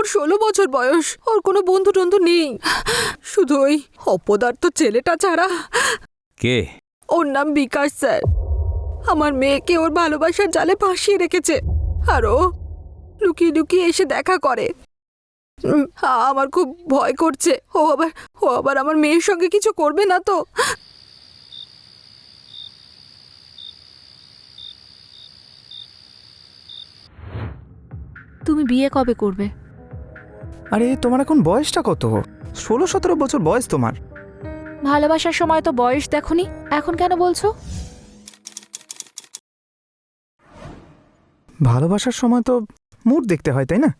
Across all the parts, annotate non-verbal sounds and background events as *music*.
ওর ষোলো বছর বয়স। ওর কোনো বন্ধু টন্ধু নেই। শুধু ওই অপদার্থ ছেলেটা ছাড়া। কে? ওর নাম বিকাশ স্যার। আমার মেয়েকে ওর ভালোবাসার জালে ফাঁসিয়ে রেখেছে। আর ও লুকিয়ে লুকিয়ে এসে দেখা করে। আমার খুব ভয় করছে। ও আবার ও আবার আমার মেয়ের সঙ্গে কিছু করবে না তো? তুমি বিয়ে কবে করবে? আরে তোমার এখন বয়সটা কত? ষোলো সতেরো বছর বয়স তোমার। ভালোবাসার সময় তো বয়স দেখনি এখন কেন বলছো? ভালোবাসার সময় তো মুড দেখতে হয় তাই না?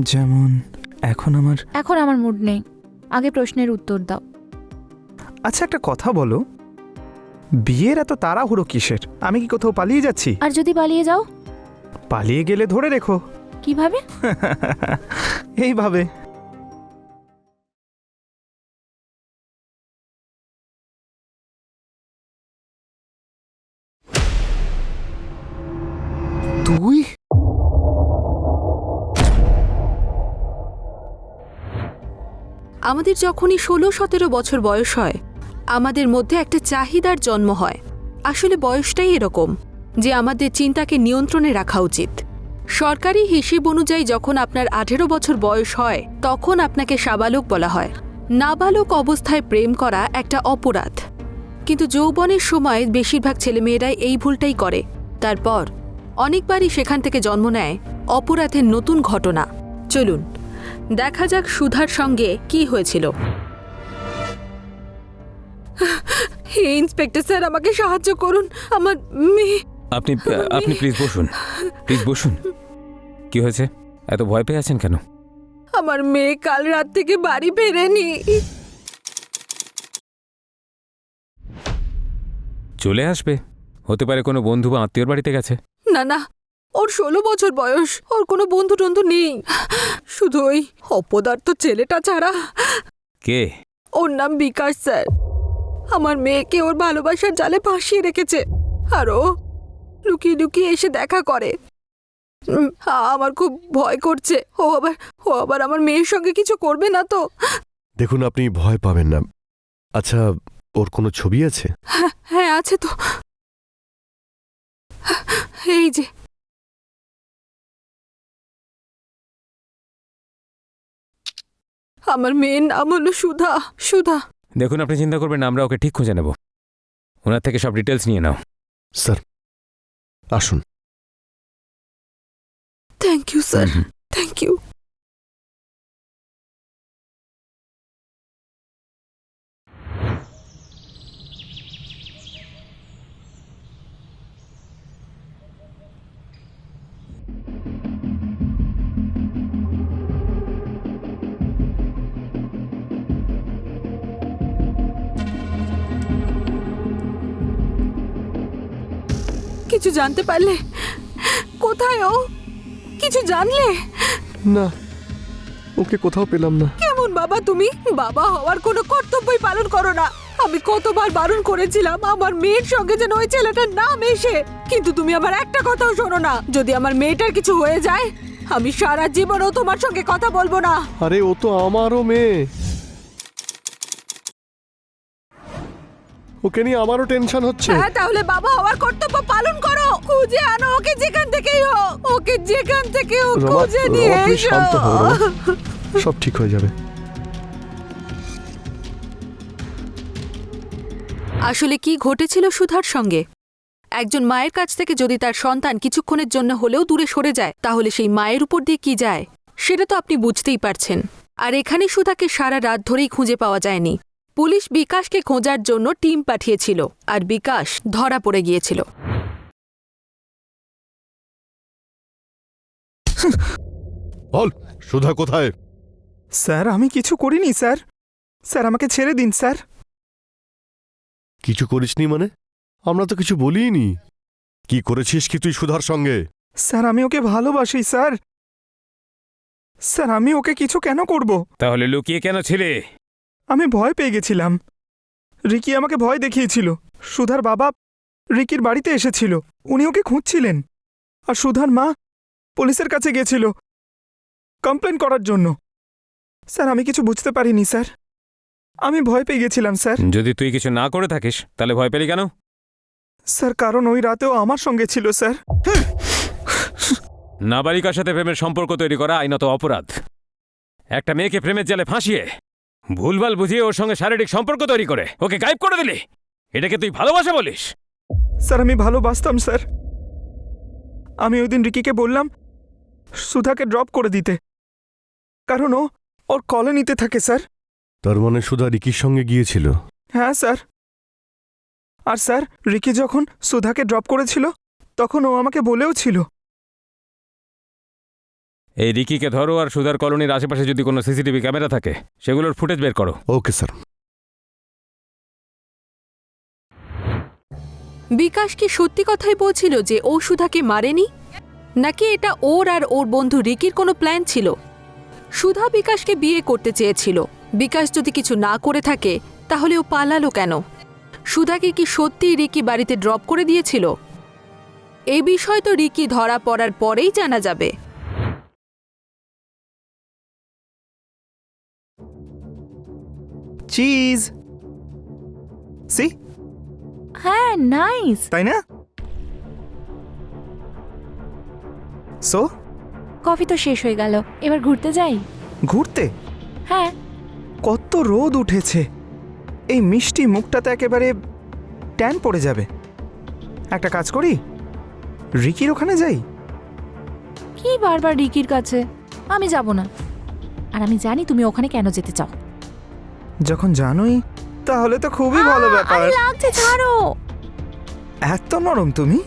যেমন এখন আমার এখন আমার মুড নেই। আগে প্রশ্নের উত্তর দাও। আচ্ছা একটা কথা বলো। বিয়ের এত তাড়াহুড়ো কিসের? আমি কি কোথাও পালিয়ে যাচ্ছি? আর যদি পালিয়ে যাও? পালিয়ে গেলে ধরে রেখো। কীভাবে? *laughs* এইভাবে। তুই? আমাদের যখনই ষোলো সতেরো বছর বয়স হয় আমাদের মধ্যে একটা চাহিদার জন্ম হয়। আসলে বয়সটাই এরকম যে আমাদের চিন্তাকে নিয়ন্ত্রণে রাখা উচিত। সরকারি হিসেব অনুযায়ী যখন আপনার আঠেরো বছর বয়স হয়, তখন আপনাকে সাবালক বলা হয়। নাবালক অবস্থায় প্রেম করা একটা অপরাধ। কিন্তু যৌবনের সময় বেশিরভাগ ছেলেমেয়েরাই এই ভুলটাই করে। তারপর অনেকবারই সেখান থেকে জন্ম নেয় অপরাধের নতুন ঘটনা। চলুন, দেখা যাক সুধার সঙ্গে কি হয়েছিল। হে ইন্সপেক্টর স্যার আমাকে সাহায্য করুন। আমার মেয়ে। আপনি আপনি প্লিজ বসুন। প্লিজ বসুন। কি হয়েছে? এত ভয় পেয়ে আছেন কেন? আমার মেয়ে কাল রাত থেকে বাড়ি ফেরেনি। চলে আসবে। হতে পারে কোনো বন্ধু বা আত্মীয়র বাড়িতে গেছে। না না ওর ষোলো বছর বয়স। ওর কোনো বন্ধু টন্ধু নেই। শুধু ওই অপদার্থ ছেলেটা ছাড়া। কে? ওর নাম বিকাশ স্যার। আমার মেয়েকে ওর ভালোবাসার জালে ফাঁসিয়ে রেখেছে। আর ও লুকিয়ে লুকিয়ে এসে দেখা করে। আমার খুব ভয় করছে। ও আবার ও আবার আমার মেয়ের সঙ্গে কিছু করবে না তো? দেখুন আপনি ভয় পাবেন না। আচ্ছা ওর কোনো ছবি আছে? হ্যাঁ আছে তো। এই যে। আমার মেয়ের নাম হলো সুধা সুধা। দেখুন আপনি চিন্তা করবেন আমরা ওকে ঠিক খুঁজে নেব। ওনার থেকে সব ডিটেলস নিয়ে নাও। স্যার আসুন। Thank you sir. Thank you জানতে পারলে? কোথায় ও? কিছু জানলে? না ওকে কোথাও পেলাম না। কেমন বাবা তুমি? বাবা হওয়ার কোনো কর্তব্যই পালন করো না। আমি কতবার বারণ করেছিলাম আমার মেয়ের সঙ্গে যেন ওই ছেলেটার নাম এসে। কিন্তু তুমি আমার একটা কথাও শোনো না। যদি আমার মেয়েটার কিছু হয়ে যায় আমি সারা জীবনও তোমার সঙ্গে কথা বলব না। আরে ও তো আমারও মেয়ে। ওকে নিয়ে আমারও টেনশন হচ্ছে। হ্যাঁ তাহলে বাবা হওয়ার কর্তব্য পালন করো। খুঁজে আনো ওকে যেখান থেকেই হোক। ওকে যেখান থেকে হোক রমা, খুঁজে নিয়ে রমা, এসো। শান্ত হও, রমা। *laughs* সব ঠিক হয়ে যাবে। আসলে কি ঘটেছিল সুধার সঙ্গে? একজন মায়ের কাছ থেকে যদি তার সন্তান কিছুক্ষণের জন্য হলেও দূরে সরে যায় তাহলে সেই মায়ের উপর দিয়ে কি যায়? সেটা তো আপনি বুঝতেই পারছেন। আর এখানে সুধাকে সারা রাত ধরেই খুঁজে পাওয়া যায়নি। পুলিশ বিকাশকে খোঁজার জন্য টিম পাঠিয়েছিল আর বিকাশ ধরা পড়ে গিয়েছিল। বল সুধা কোথায়? স্যার আমি কিছু করিনি স্যার। স্যার আমাকে ছেড়ে দিন স্যার। কিছু করিসনি মানে? আমরা তো কিছু বলিনি। কি করেছিস কি তুই সুধার সঙ্গে? স্যার আমি ওকে ভালোবাসি স্যার। স্যার আমি ওকে কিছু কেন করব? তাহলে লুকিয়ে কেন ছিলে? আমি ভয় পেয়ে গেছিলাম। রিকি আমাকে ভয় দেখিয়েছিল। সুধার বাবা রিকির বাড়িতে এসেছিল। উনি ওকে খুঁজছিলেন। আর সুধার মা পুলিশের কাছে গিয়েছিল কমপ্লেন করার জন্য। স্যার আমি কিছু বুঝতে পারিনি স্যার। আমি ভয় পেয়ে গেছিলাম স্যার। যদি তুই কিছু না করে থাকিস তাহলে ভয় পেলি কেন? স্যার কারণ ওই রাতেও আমার সঙ্গে ছিল স্যার। নাবালিকার সাথে প্রেমের সম্পর্ক তৈরি করা আইনত অপরাধ। একটা মেয়েকে প্রেমের জালে ফাঁসিয়ে ভুলভাল বুঝিয়ে ওর সঙ্গে শারীরিক সম্পর্ক তৈরি করে। ওকে গায়েব করে দিলি। এটাকে তুই ভালোবাসা বলিস। স্যার আমি ভালোবাসতাম স্যার। আমি ওই দিন রিকিকে বললাম সুধাকে ড্রপ করে দিতে। কারণ ও ওর কলোনিতে থাকে স্যার। তার মানে সুধা রিকির সঙ্গে গিয়েছিল? হ্যাঁ স্যার। আর স্যার রিকি যখন সুধাকে ড্রপ করেছিল তখন ও আমাকে বলেও ছিল। এই রিকিকে ধরো আর সুধার কলোনির আশেপাশে যদি কোনো সিসিটিভি ক্যামেরা থাকে সেগুলোর ফুটেজ বের করো। Okay sir. বিকাশ কি সত্যি কথাই বলছিল যে ও সুধাকে মারেনি? নাকি এটা ওর আর ওর বন্ধু রিকির কোনো প্ল্যান ছিল? সুধা বিকাশকে বিয়ে করতে চেয়েছিল। বিকাশ যদি কিছু না করে থাকে তাহলে ও পালালো কেন? সুধাকে কি সত্যিই রিকি বাড়িতে ড্রপ করে দিয়েছিল? এ বিষয় তো রিকি ধরা পড়ার পরেই জানা যাবে। চিজ সি হ্যাঁ নাইস তাই না? সো কফি তো শেষ হয়ে গেল। এবার ঘুরতে যাই? ঘুরতে? হ্যাঁ। কত রোদ উঠেছে। এই মিষ্টি মুখটাতে একেবারে ট্যান পড়ে যাবে। একটা কাজ করি? রিকির ওখানে যাই? কি বারবার রিকির কাছে? আমি যাব না। আর আমি জানি তুমি ওখানে কেন যেতে চাও। যখন জানোই তাহলে তো খুবই ভালো ব্যাপার। আরে লাগছে ছাড়ো। এত নরম তুমি?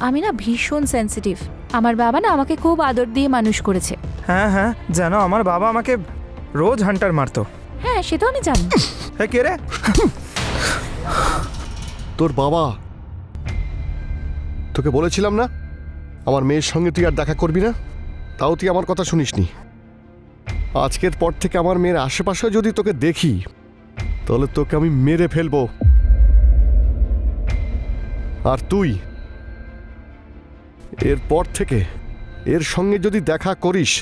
আমি না ভীষণ সেনসিটিভ আমার বাবা না আমাকে খুব আদর দিয়ে মানুষ করেছে। হ্যাঁ হ্যাঁ জানো আমার বাবা আমাকে রোজ হান্টার মারতো। হ্যাঁ সে তো আমি জানি। হ্যাঁ কে রে? তোর বাবা তোকে বলেছিলাম না? আমার মেয়ের সঙ্গে তুই আর দেখা করবি না? তাও তুই আমার কথা শুনিসনি। আজকের পর থেকে আমার মেয়ের আশেপাশে যদি তোকে দেখি তাহলে তোকে আমি মেরে ফেলব। আর তুই? এরপর থেকে এর সঙ্গে যদি দেখা করিস,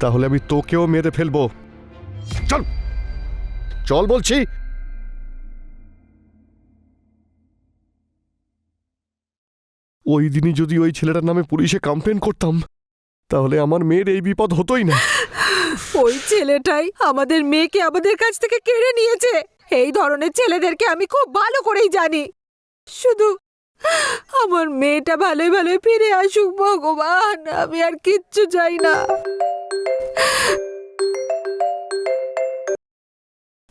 তাহলে আমি তোকেও মেরে ফেলব। চল! চল বলছি! ওই দিনই যদি ওই ছেলেটার নামে পুলিশে কমপ্লেন করতাম, তাহলে আমার মেয়ের এই বিপদ হতোই না। ওই ছেলেটাই আমাদের মেয়েকে আমাদের কাছ থেকে কেড়ে নিয়েছে। এই ধরনের ছেলেদেরকে আমি খুব ভালো করেই জানি। শুধু আমার মেয়েটা ভালোই ভালোই ফিরে আসুক, ভগবান। আমি আর কিচ্ছু চাই না।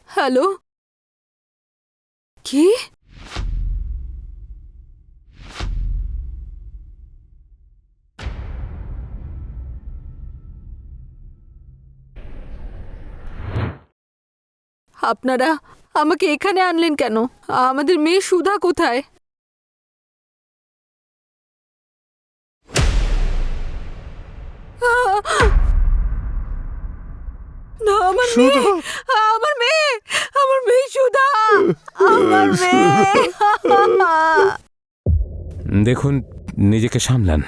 হ্যালো? কি? আপনারা আমাকে এখানে আনলেন কেন? আমাদের মেয়ে সুধা কোথায়? না আমার মেয়ে! আমার মেয়ে! আমার মেয়ে সুধা! আমার *laughs* মেয়ে! দেখুন নিজেকে সামলান।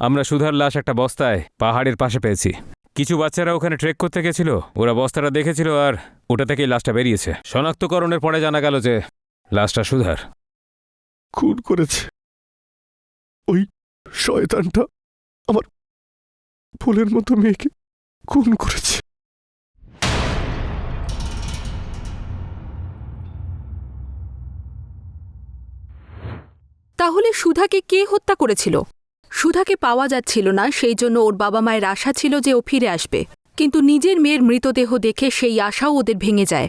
আমরা সুধার লাশ একটা বস্তায় পাহাড়ের পাশে পেয়েছি। কিছু বাচ্চারা ওখানে ট্রেক করতে গেছিল। ওরা বস্তাটা দেখেছিল আর ওটা থেকেই লাশটা বেরিয়েছে। শনাক্তকরণের পরে জানা গেল যে লাশটা সুধার। খুন করেছে। ওই শয়তানটা আমার ফুলের মতো মেয়েকে খুন করেছে। তাহলে সুধাকে কে হত্যা করেছিল? সুধাকে পাওয়া যাচ্ছিল না সেই জন্য ওর বাবা মায়ের আশা ছিল যে ও ফিরে আসবে। কিন্তু নিজের মেয়ের মৃতদেহ দেখে সেই আশাও ওদের ভেঙে যায়।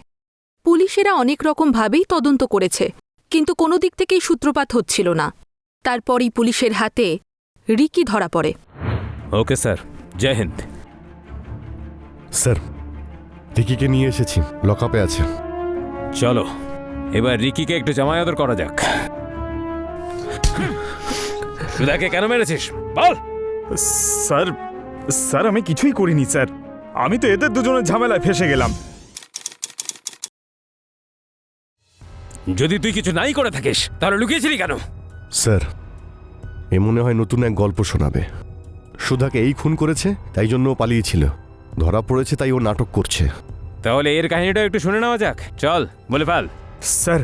পুলিশেরা অনেক রকমভাবেই তদন্ত করেছে কিন্তু কোনো দিক থেকেই সূত্রপাত হচ্ছিল না। তারপরই পুলিশের হাতে রিকি ধরা পড়ে। Okay sir. Jai Hind. Sir রিকিকে নিয়ে এসেছি। লকআপে আছে। চলো এবার রিকিকে একটু জামায়াদর করা যাক। সুধাকে কেন মেরেছিস? বল। স্যার স্যার আমি কিছুই করিনি স্যার। আমি তো এদের দুজনের ঝামেলায় ফেসে গেলাম। যদি তুই কিছু নাই করে থাকিস তাহলে লুকিয়েছিলি কেন? স্যার এ মনে হয় নতুন এক গল্প শোনাবে। সুধাকে এই খুন করেছে তাই জন্য ও পালিয়েছিল। ধরা পড়েছে তাই ও নাটক করছে। তাহলে এর কাহিনীটা একটু শুনে নেওয়া যাক। চল বলে ফেল। স্যার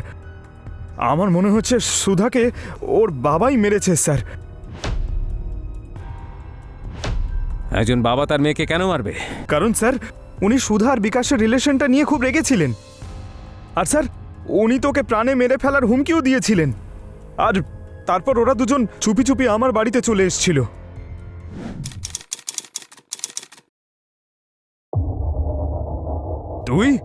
আমার মনে হচ্ছে সুধাকে ওর বাবাই মেরেছে স্যার। একজন বাবা তার মেয়েকে কেন মারবে? কারণ স্যার উনি সুধা আর বিকাশের রিলেশনটা নিয়ে খুব রেগেছিলেন। আর স্যার উনি তোকে প্রাণে মেরে ফেলার হুমকিও দিয়েছিলেন। আর তারপর ওরা দুজন চুপি চুপি আমার বাড়িতে চলে এসেছিল। তুই?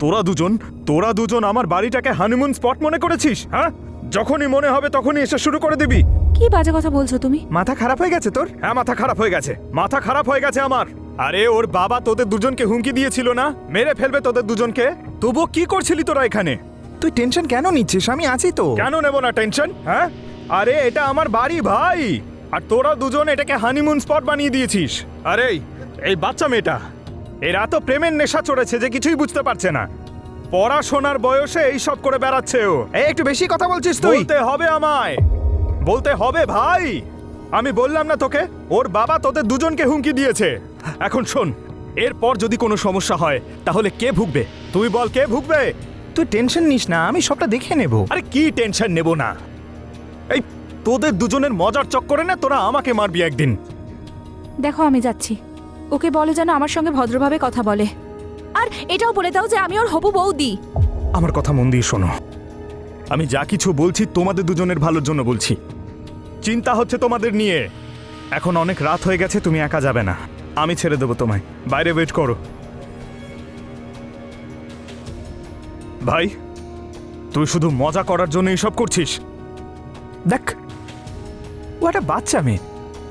তোরা দুজন তোরা দুজন আমার বাড়িটাকে হানিমুন স্পট মনে করেছিস হ্যাঁ? যখনই মনে হবে তখনই এসে শুরু করে দিবি। কি বাজে কথা বলছো তুমি? মাথা খারাপ হয়ে গেছে তোর? হ্যাঁ মাথা খারাপ হয়ে গেছে। মাথা খারাপ হয়ে গেছে আমার। আরে ওর বাবা তোদের দুজনকে হুমকি দিয়েছিল না? মেরে ফেলবে তোদের দুজনকে? তবুও কি করছিলি তোরা এখানে? তুই টেনশন কেন নিচ্ছিস? আমি আছি তো। কেন নেব না টেনশন হ্যাঁ? আরে এটা আমার বাড়ি ভাই। আর তোরা দুজন এটাকে হানিমুন স্পট বানিয়ে দিয়েছিস। আরে এই বাচ্চা মেয়েটা। এর তো প্রেমের নেশা চড়েছে যে কিছুই বুঝতে পারছে না। পড়াশোনার বয়সে এই সব করে বেড়াচ্ছে ও। এই একটু বেশি কথা বলছিস তুই। বলতে হবে আমায়। বলতে হবে ভাই। আমি বললাম না তোকে ওর বাবা তোদের দুজনকে হুমকি দিয়েছে। এখন শোন এরপর যদি কোনো সমস্যা হয় তাহলে কে ভুগবে? তুই বল কে ভুগবে? তুই টেনশন নিস না আমি সবটা দেখে নেব। আরে কি টেনশন নেব না? এই তোদের দুজনের মজার চক্করে না তোরা আমাকে মারবি একদিন। দেখো আমি যাচ্ছি। ওকে বলে যেন আমার সঙ্গে ভদ্রভাবে কথা বলে। আর এটাও বলে দাও যে আমি ওর হবু বৌদি। আমার কথা মন দিয়ে শোনো। আমি যা কিছু বলছি তোমাদের দুজনের ভালোর জন্য বলছি। চিন্তা হচ্ছে তোমাদের নিয়ে। এখন অনেক রাত হয়ে গেছে, তুমি একা যাবে না। আমি ছেড়ে দেবো তোমায়। বাইরে ওয়েট করো। ভাই, তুই শুধু মজা করার জন্য এসব করছিস? দেখ, ও একটা বাচ্চা মেয়ে।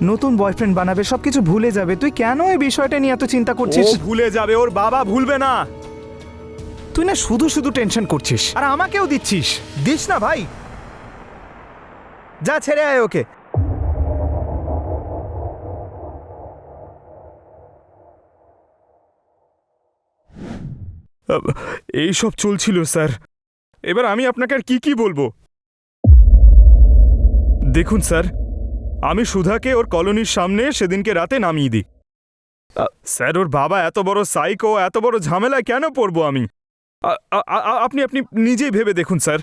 নতুন বয়ফ্রেন্ড বানাবে সবকিছু ভুলে যাবে। তুই কেন এই বিষয়টা নিয়ে এত চিন্তা ও করছিস ভুলে যাবে ওর বাবা ভুলবে না। তুই না শুধু শুধু টেনশন করছিস। আর আমাকেও দিচ্ছিস। দিস না ভাই। যা ছেড়ে আয় ওকে। এই সব চলছিল স্যার। এবার আমি আপনাকে আর কি কি বলব? দেখুন স্যার আমি সুধাকে ওর কলোনির সামনে সেদিনকে রাতে নামিয়ে দিই। স্যার ওর বাবা এত বড় সাইকো এত বড় ঝামেলায় কেন পড়ব আমি? আপনি আপনি নিজেই ভেবে দেখুন স্যার।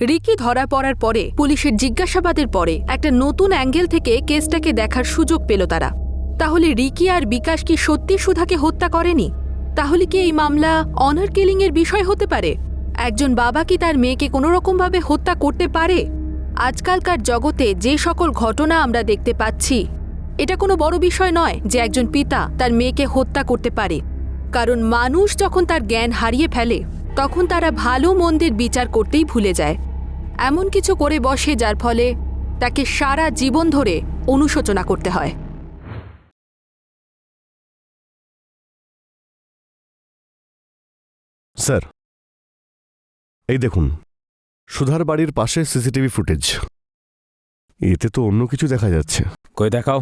রিকি ধরা পড়ার পরে পুলিশের জিজ্ঞাসাবাদের পরে একটা নতুন অ্যাঙ্গেল থেকে কেসটাকে দেখার সুযোগ পেল তারা। তাহলে রিকি আর বিকাশ কি সত্যি সুধাকে হত্যা করেনি? তাহলে কি এই মামলা অনার কিলিং এর বিষয় হতে পারে? একজন বাবা কি তার মেয়েকে কোনো রকমভাবে হত্যা করতে পারে? আজকালকার জগতে যে সকল ঘটনা আমরা দেখতে পাচ্ছি, এটা কোনো বড় বিষয় নয় যে একজন পিতা তার মেয়েকে হত্যা করতে পারে। কারণ মানুষ যখন তার জ্ঞান হারিয়ে ফেলে, তখন তারা ভালো মন্দের বিচার করতেই ভুলে যায়। এমন কিছু করে বসে যার ফলে তাকে সারা জীবন ধরে অনুশোচনা করতে হয়। স্যার। এই দেখুন, সুধার বাড়ির পাশে সিসিটিভি ফুটেজ। এতে তো অন্য কিছু দেখা যাচ্ছে। কই দেখাও।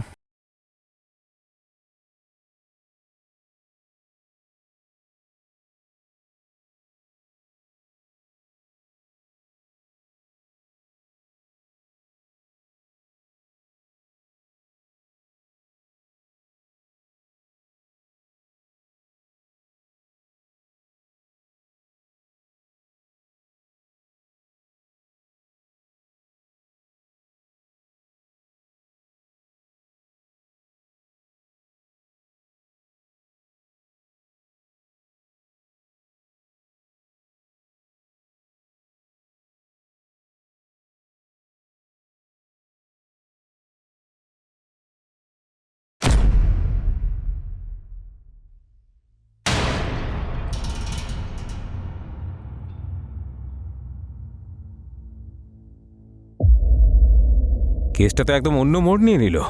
কেসটা তো একদম অন্য মোড় নিয়ে নিল।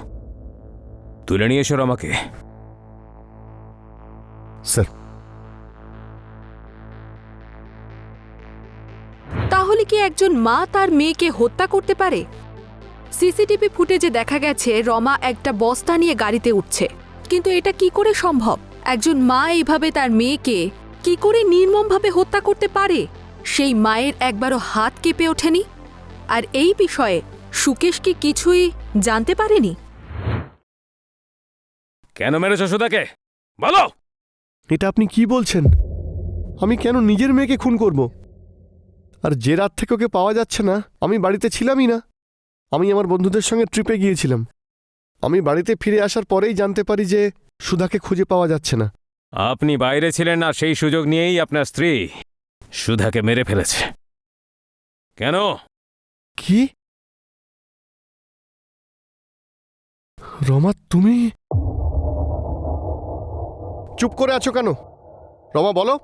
তুলে নিয়ে এসো আমাকে। স্যার। তাহলে কি একজন মা তার মেয়েকে হত্যা করতে পারে? সিসিটিভি ফুটেজে দেখা গেছে রমা একটা বস্তা নিয়ে গাড়িতে উঠছে। কিন্তু এটা কি করে সম্ভব? একজন মা এইভাবে তার মেয়েকে কি করে নির্মমভাবে হত্যা করতে পারে? সেই মায়ের একবারও হাত কেঁপে ওঠেনি? আর এই বিষয়ে সুকেশ কি কিছুই জানতে পারেনি? কেন মেরেছ সুধাকে? বলো! এটা আপনি কি বলছেন? আমি কেন নিজের মেয়েকে খুন করব? আর যে রাত থেকে ওকে পাওয়া যাচ্ছে না আমি বাড়িতে ছিলামই না। আমি আমার বন্ধুদের সঙ্গে ট্রিপে গিয়েছিলাম। আমি বাড়িতে ফিরে আসার পরেই জানতে পারি যে সুধাকে খুঁজে পাওয়া যাচ্ছে না। আপনি বাইরে ছিলেন আর সেই সুযোগ নিয়েই আপনার স্ত্রী সুধাকে মেরে ফেলেছে। কেন? কি? রমা তুমি? চুপ করে আছো কেন? রমা বলো।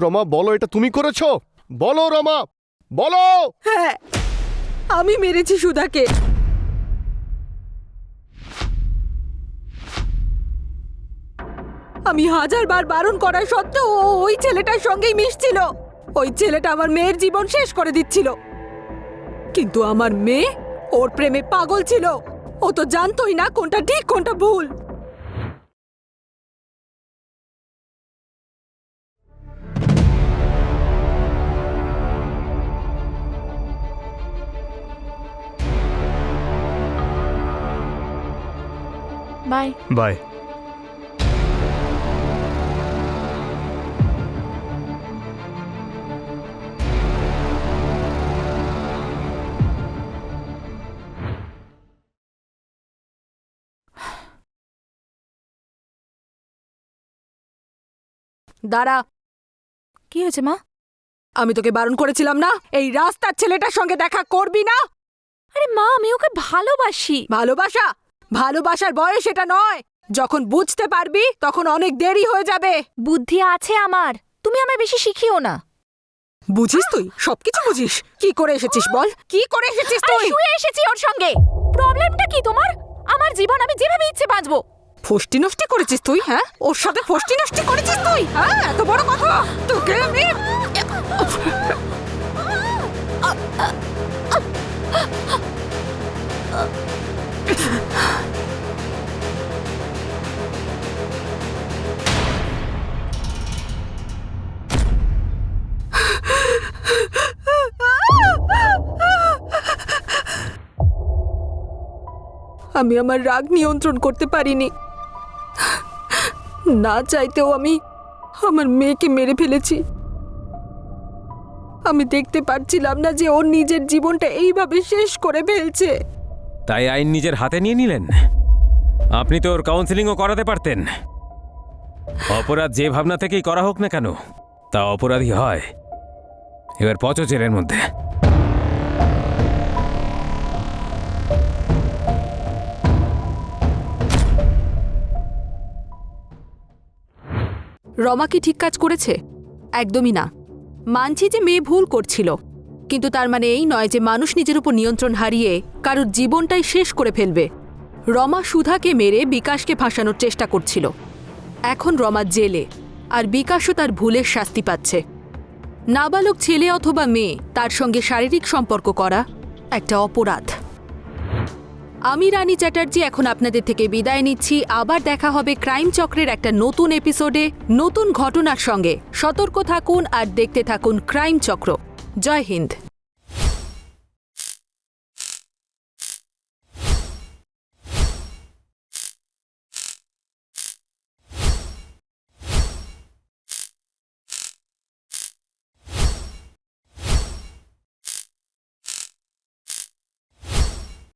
রমা বলো এটা তুমি করেছ? বলো রমা বলো! হ্যাঁ আমি মেরেছি সুধাকে। আমি হাজারবার বারণ করা সত্ত্বেও ও ওই ছেলেটার সঙ্গেই মিশছিল। ওই ছেলেটা আমার মেয়ের জীবন শেষ করে দিচ্ছিল। কিন্তু আমার মেয়ে ওর প্রেমে পাগল ছিল। ও তো জানতোই না কোনটা ঠিক কোনটা ভুল। বাই। বাই। দাঁড়া। কি হয়েছে মা? আমি তোকে বারণ করেছিলাম না? এই রাস্তার ছেলেটার সঙ্গে দেখা করবি না? আরে মা আমি ওকে ভালোবাসি। ভালোবাসা? ভালোবাসার বয়স এটা নয়। যখন বুঝতে পারবি তখন অনেক দেরি হয়ে যাবে। বুদ্ধি আছে আমার। তুমি আমায় বেশি শিখিও না। বুঝিস তুই? সবকিছু বুঝিস। কি করে এসেছিস বল? কি করে এসেছিস তুই? শুয়ে এসেছি ওর সঙ্গে। প্রবলেমটা কি তোমার? আমার জীবন আমি যেভাবে ইচ্ছে বাঁচবো। ফষ্টি নষ্টি করেছিস তুই হ্যাঁ? ওর সাথে ফষ্টি নষ্টি করেছিস তুই? হ্যাঁ এত বড় কথা? তোকে আমি আমি আমার রাগ নিয়ন্ত্রণ করতে পারিনি। না চাইতেও আমি আমার মেয়েকে মেরে ফেলেছি। আমি দেখতে পাচ্ছিলাম না যে ওর নিজের জীবনটা এইভাবে শেষ করে ফেলছে। তাই আইন নিজের হাতে নিয়ে নিলেন? আপনি তো ওর কাউন্সিলিংও করাতে পারতেন। অপরাধ যে ভাবনা থেকেই করা হোক না কেন, তা অপরাধী হয়। এবার পচো জেলের মধ্যে। রমা কি ঠিক কাজ করেছে? একদমই না। মানছি যে মেয়ে ভুল করছিল। কিন্তু তার মানে এই নয় যে মানুষ নিজের উপর নিয়ন্ত্রণ হারিয়ে কারোর জীবনটাই শেষ করে ফেলবে। রমা সুধাকে মেরে বিকাশকে ফাঁসানোর চেষ্টা করছিল। এখন রমা জেলে, আর বিকাশও তার ভুলের শাস্তি পাচ্ছে। নাবালক ছেলে অথবা মেয়ে, তার সঙ্গে শারীরিক সম্পর্ক করা একটা অপরাধ। আমি রানী চ্যাটার্জি, এখন আপনাদের থেকে বিদায় নিচ্ছি। আবার দেখা হবে ক্রাইম চক্রের একটা নতুন এপিসোডে। নতুন ঘটনার সঙ্গে সতর্ক থাকুন আর দেখতে থাকুন ক্রাইম চক্র। জয় হিন্দ।